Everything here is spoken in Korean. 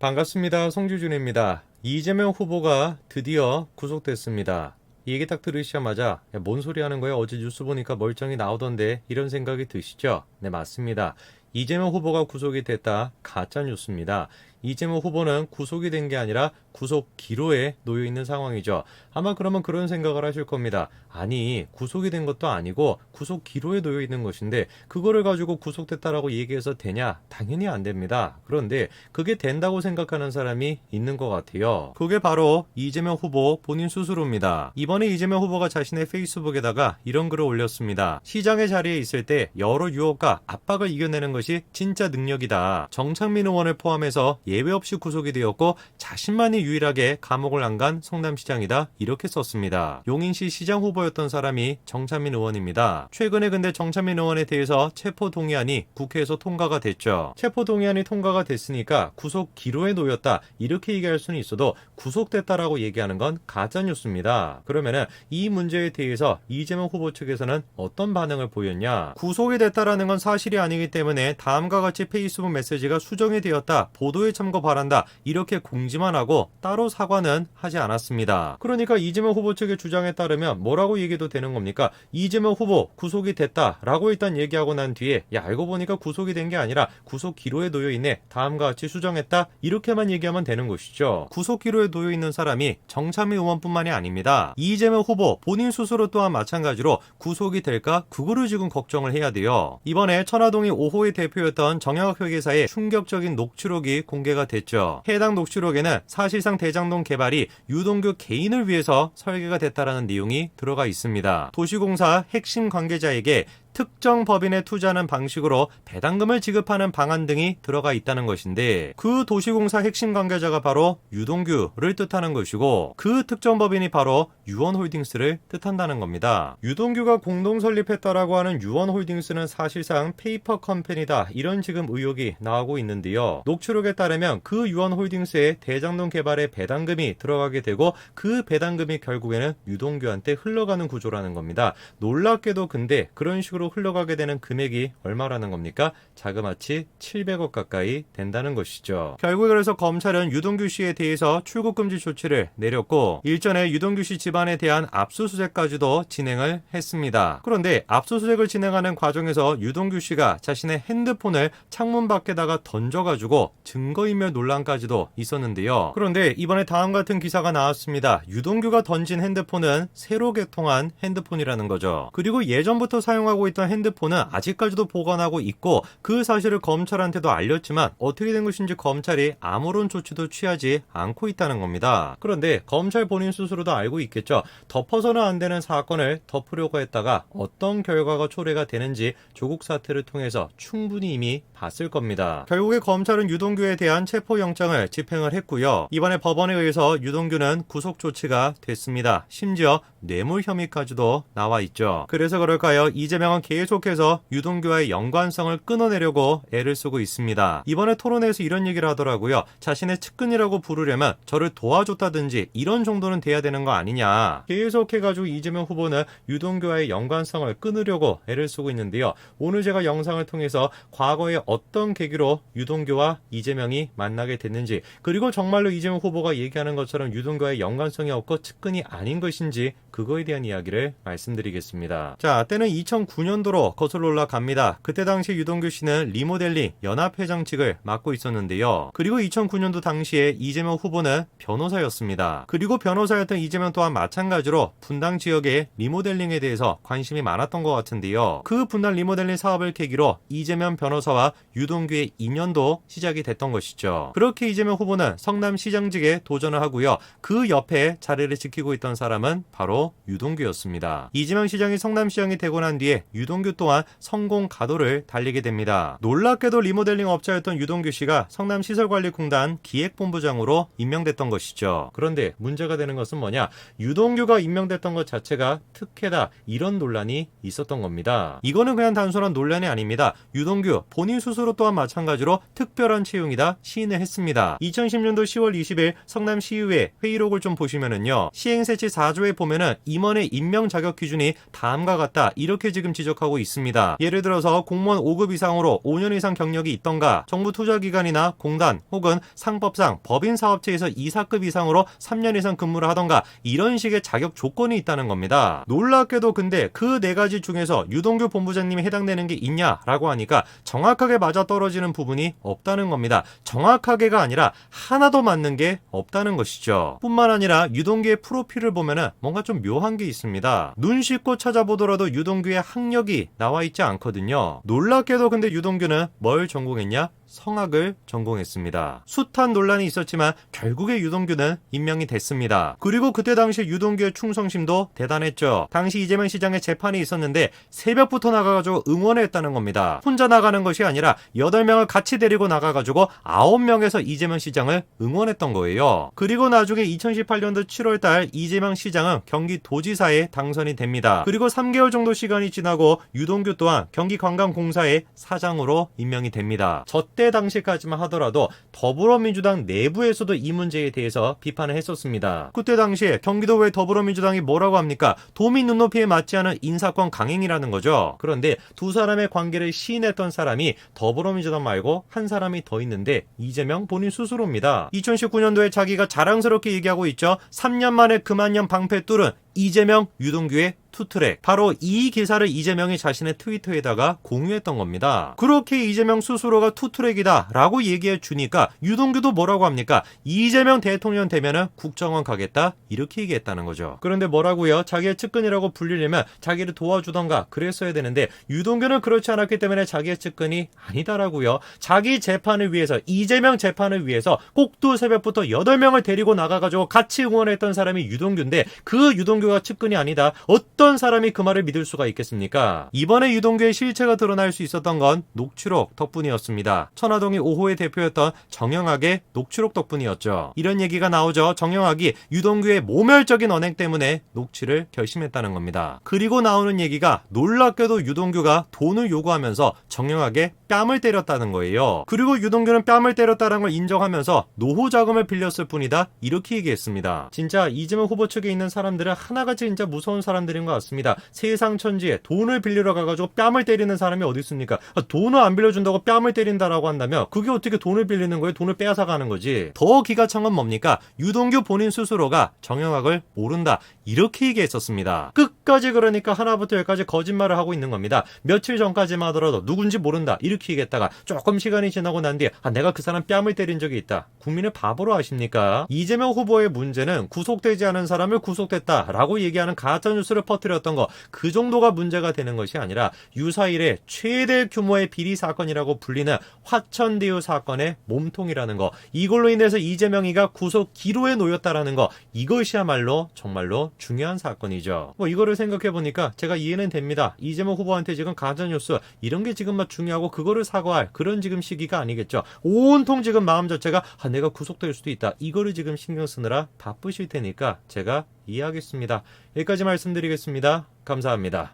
반갑습니다. 송주준입니다. 이재명 후보가 드디어 구속됐습니다. 이 얘기 딱 들으시자마자 야, 뭔 소리 하는 거야? 어제 뉴스 보니까 멀쩡히 나오던데 이런 생각이 드시죠? 네, 맞습니다. 이재명 후보가 구속이 됐다. 가짜 뉴스입니다. 이재명 후보는 구속이 된 게 아니라 구속 기로에 놓여 있는 상황이죠. 아마 그러면 그런 생각을 하실 겁니다. 아니, 구속이 된 것도 아니고 구속 기로에 놓여 있는 것인데 그거를 가지고 구속됐다라고 얘기해서 되냐? 당연히 안 됩니다. 그런데 그게 된다고 생각하는 사람이 있는 것 같아요. 그게 바로 이재명 후보 본인 스스로입니다. 이번에 이재명 후보가 자신의 페이스북에다가 이런 글을 올렸습니다. 시장의 자리에 있을 때 여러 유혹과 압박을 이겨내는 것이 진짜 능력이다. 정창민 의원을 포함해서 예외 없이 구속이 되었고 자신만이 유일하게 감옥을 안 간 성남시장이다. 이렇게 썼습니다. 용인시 시장 후보였던 사람이 정찬민 의원입니다. 최근에 근데 정찬민 의원에 대해서 체포 동의안이 국회에서 통과가 됐죠. 체포 동의안이 통과가 됐으니까 구속 기로에 놓였다. 이렇게 얘기할 수는 있어도 구속됐다라고 얘기하는 건 가짜 뉴스입니다. 그러면은 이 문제에 대해서 이재명 후보 측에서는 어떤 반응을 보였냐? 구속이 됐다라는 건 사실이 아니기 때문에 다음과 같이 페이스북 메시지가 수정이 되었다. 보도에 참고 바란다. 이렇게 공지만 하고 따로 사과는 하지 않았습니다. 그러니까 이재명 후보 측의 주장에 따르면 뭐라고 얘기도 되는 겁니까? 이재명 후보 구속이 됐다라고 일단 얘기하고 난 뒤에 야 알고 보니까 구속이 된 게 아니라 구속 기로에 놓여 있네. 다음과 같이 수정했다. 이렇게만 얘기하면 되는 것이죠. 구속 기로에 놓여 있는 사람이 정참의 의원뿐만이 아닙니다. 이재명 후보 본인 스스로 또한 마찬가지로 구속이 될까 그거를 지금 걱정을 해야 돼요. 이번에 천화동이 5호의 대표였던 정영학 회계사의 충격적인 녹취록이 공개 가 됐죠. 해당 녹취록에는 사실상 대장동 개발이 유동규 개인을 위해서 설계가 됐다라는 내용이 들어가 있습니다. 도시공사 핵심 관계자에게 특정 법인에 투자하는 방식으로 배당금을 지급하는 방안 등이 들어가 있다는 것인데 그 도시공사 핵심 관계자가 바로 유동규를 뜻하는 것이고 그 특정 법인이 바로 유원홀딩스를 뜻한다는 겁니다. 유동규가 공동 설립했다라고 하는 유원홀딩스는 사실상 페이퍼 컴퍼니다 이런 지금 의혹이 나오고 있는데요. 녹취록에 따르면 그 유원홀딩스의 대장동 개발에 배당금이 들어가게 되고 그 배당금이 결국에는 유동규한테 흘러가는 구조라는 겁니다. 놀랍게도 근데 그런 식으로 흘러가게 되는 금액이 얼마라는 겁니까? 자그마치 700억 가까이 된다는 것이죠. 결국 그래서 검찰은 유동규 씨에 대해서 출국 금지 조치를 내렸고 일전에 유동규 씨 집안에 대한 압수수색까지도 진행을 했습니다. 그런데 압수수색을 진행하는 과정에서 유동규 씨가 자신의 핸드폰을 창문 밖에다가 던져가지고 증거인멸 논란까지도 있었는데요. 그런데 이번에 다음 같은 기사가 나왔습니다. 유동규가 던진 핸드폰은 새로 개통한 핸드폰이라는 거죠. 그리고 예전부터 사용하고 있던 핸드폰은 아직까지도 보관하고 있고 그 사실을 검찰한테도 알렸지만 어떻게 된 것인지 검찰이 아무런 조치도 취하지 않고 있다는 겁니다. 그런데 검찰 본인 스스로도 알고 있겠죠. 덮어서는 안 되는 사건을 덮으려고 했다가 어떤 결과가 초래가 되는지 조국 사태를 통해서 충분히 이미 봤을 겁니다. 결국에 검찰은 유동규에 대한 체포영장을 집행을 했고요. 이번에 법원에 의해서 유동규는 구속 조치가 됐습니다. 심지어 뇌물 혐의까지도 나와 있죠. 그래서 그럴까요? 이재명은 계속해서 유동규와의 연관성을 끊어내려고 애를 쓰고 있습니다. 이번에 토론회에서 이런 얘기를 하더라고요. 자신의 측근이라고 부르려면 저를 도와줬다든지 이런 정도는 돼야 되는 거 아니냐. 계속해가지고 이재명 후보는 유동규와의 연관성을 끊으려고 애를 쓰고 있는데요. 오늘 제가 영상을 통해서 과거에 어떤 계기로 유동규와 이재명이 만나게 됐는지 그리고 정말로 이재명 후보가 얘기하는 것처럼 유동규와의 연관성이 없고 측근이 아닌 것인지 그거에 대한 이야기를 말씀드리겠습니다. 자, 때는 2009 년도로 거슬러 올라갑니다. 그때 당시 유동규 씨는 리모델링 연합회장직을 맡고 있었는데요. 그리고 2009년도 당시에 이재명 후보는 변호사였습니다. 그리고 변호사였던 이재명 또한 마찬가지로 분당 지역의 리모델링에 대해서 관심이 많았던 것 같은데요. 그 분당 리모델링 사업을 계기로 이재명 변호사와 유동규의 인연도 시작이 됐던 것이죠. 그렇게 이재명 후보는 성남시장직에 도전을 하고요. 그 옆에 자리를 지키고 있던 사람은 바로 유동규였습니다. 이재명 시장이 성남시장이 되고 난 뒤에 유동규 또한 성공 가도를 달리게 됩니다. 놀랍게도 리모델링 업자였던 유동규 씨가 성남시설관리공단 기획본부장으로 임명됐던 것이죠. 그런데 문제가 되는 것은 뭐냐? 유동규가 임명됐던 것 자체가 특혜다. 이런 논란이 있었던 겁니다. 이거는 그냥 단순한 논란이 아닙니다. 유동규 본인 스스로 또한 마찬가지로 특별한 채용이다 시인을 했습니다. 2010년도 10월 20일 성남시의회 회의록을 좀 보시면은요. 시행세치 4조에 보면은 임원의 임명 자격 기준이 다음과 같다. 이렇게 지금 지적 지적하고 있습니다. 예를 들어서 공무원 5급 이상으로 5년 이상 경력이 있던가, 정부 투자기관이나 공단 혹은 상법상 법인 사업체에서 이사급 이상으로 3년 이상 근무를 하던가 이런 식의 자격 조건이 있다는 겁니다. 놀랍게도 근데 그 네 가지 중에서 유동규 본부장님이 해당되는 게 있냐라고 하니까 정확하게 맞아 떨어지는 부분이 없다는 겁니다. 정확하게가 아니라 하나도 맞는 게 없다는 것이죠. 뿐만 아니라 유동규의 프로필을 보면은 뭔가 좀 묘한 게 있습니다. 눈 씻고 찾아보더라도 유동규의 학력 이 나와 있지 않거든요. 놀랍게도 근데 유동규는 뭘 전공했냐? 성악을 전공했습니다. 숱한 논란이 있었지만 결국에 유동규는 임명이 됐습니다. 그리고 그때 당시 유동규의 충성심도 대단했죠. 당시 이재명 시장의 재판이 있었는데 새벽부터 나가가지고 응원을 했다는 겁니다. 혼자 나가는 것이 아니라 8명을 같이 데리고 나가가지고 9명에서 이재명 시장을 응원했던 거예요. 그리고 나중에 2018년도 7월달 이재명 시장은 경기도지사에 당선이 됩니다. 그리고 3개월 정도 시간이 지나고 유동규 또한 경기관광공사의 사장으로 임명이 됩니다. 저때 당시까지만 하더라도 더불어민주당 내부에서도 이 문제에 대해서 비판을 했었습니다. 그때 당시에 경기도의 더불어민주당이 뭐라고 합니까? 도민 눈높이에 맞지 않은 인사권 강행이라는 거죠. 그런데 두 사람의 관계를 시인했던 사람이 더불어민주당 말고 한 사람이 더 있는데 이재명 본인 스스로입니다. 2019년도에 자기가 자랑스럽게 얘기하고 있죠. 3년 만에 그만년 방패 뚫은 이재명, 유동규의 투트랙. 바로 이 기사를 이재명이 자신의 트위터에다가 공유했던 겁니다. 그렇게 이재명 스스로가 투트랙이다 라고 얘기해 주니까 유동규도 뭐라고 합니까? 이재명 대통령 되면은 국정원 가겠다? 이렇게 얘기했다는 거죠. 그런데 뭐라고요? 자기의 측근이라고 불리려면 자기를 도와주던가 그랬어야 되는데 유동규는 그렇지 않았기 때문에 자기의 측근이 아니다라고요. 자기 재판을 위해서 이재명 재판을 위해서 꼭두 새벽부터 8명을 데리고 나가가지고 같이 응원했던 사람이 유동규인데 그 유동규 가 측근이 아니다. 어떤 사람이 그 말을 믿을 수가 있겠습니까? 이번에 유동규의 실체가 드러날 수 있었던 건 녹취록 덕분이었습니다. 천화동이 5호의 대표였던 정영학의 녹취록 덕분이었죠. 이런 얘기가 나오죠. 정영학이 유동규의 모멸적인 언행 때문에 녹취를 결심했다는 겁니다. 그리고 나오는 얘기가 놀랍게도 유동규가 돈을 요구하면서 정영학의 뺨을 때렸다는 거예요. 그리고 유동규는 뺨을 때렸다는 걸 인정하면서 노후 자금을 빌렸을 뿐이다. 이렇게 얘기했습니다. 진짜 이재명 후보 측에 있는 사람들은 하나같이 진짜 무서운 사람들인 것 같습니다. 세상 천지에 돈을 빌리러 가가지고 뺨을 때리는 사람이 어디 있습니까? 아, 돈을 안 빌려준다고 뺨을 때린다라고 한다면 그게 어떻게 돈을 빌리는 거예요? 돈을 빼앗아 가는 거지. 더 기가 찬 건 뭡니까? 유동규 본인 스스로가 정영학을 모른다. 이렇게 얘기했었습니다. 끝 까지 그러니까 하나부터 열까지 거짓말을 하고 있는 겁니다. 며칠 전까지만 하더라도 누군지 모른다. 이렇게 얘기했다가 조금 시간이 지나고 난 뒤에 아, 내가 그 사람 뺨을 때린 적이 있다. 국민을 바보로 아십니까? 이재명 후보의 문제는 구속되지 않은 사람을 구속됐다라고 얘기하는 가짜 뉴스를 퍼뜨렸던 거 그 정도가 문제가 되는 것이 아니라 유사일의 최대 규모의 비리 사건이라고 불리는 화천대유 사건의 몸통이라는 거 이걸로 인해서 이재명이가 구속 기로에 놓였다라는 거 이것이야말로 정말로 중요한 사건이죠. 뭐 이거를 생각해 보니까 제가 이해는 됩니다. 이재명 후보한테 지금 가짜 뉴스 이런 게 지금 막 중요하고 그거를 사과할 그런 지금 시기가 아니겠죠. 온통 지금 마음 자체가 아, 내가 구속될 수도 있다. 이거를 지금 신경 쓰느라 바쁘실 테니까 제가 이해하겠습니다. 여기까지 말씀드리겠습니다. 감사합니다.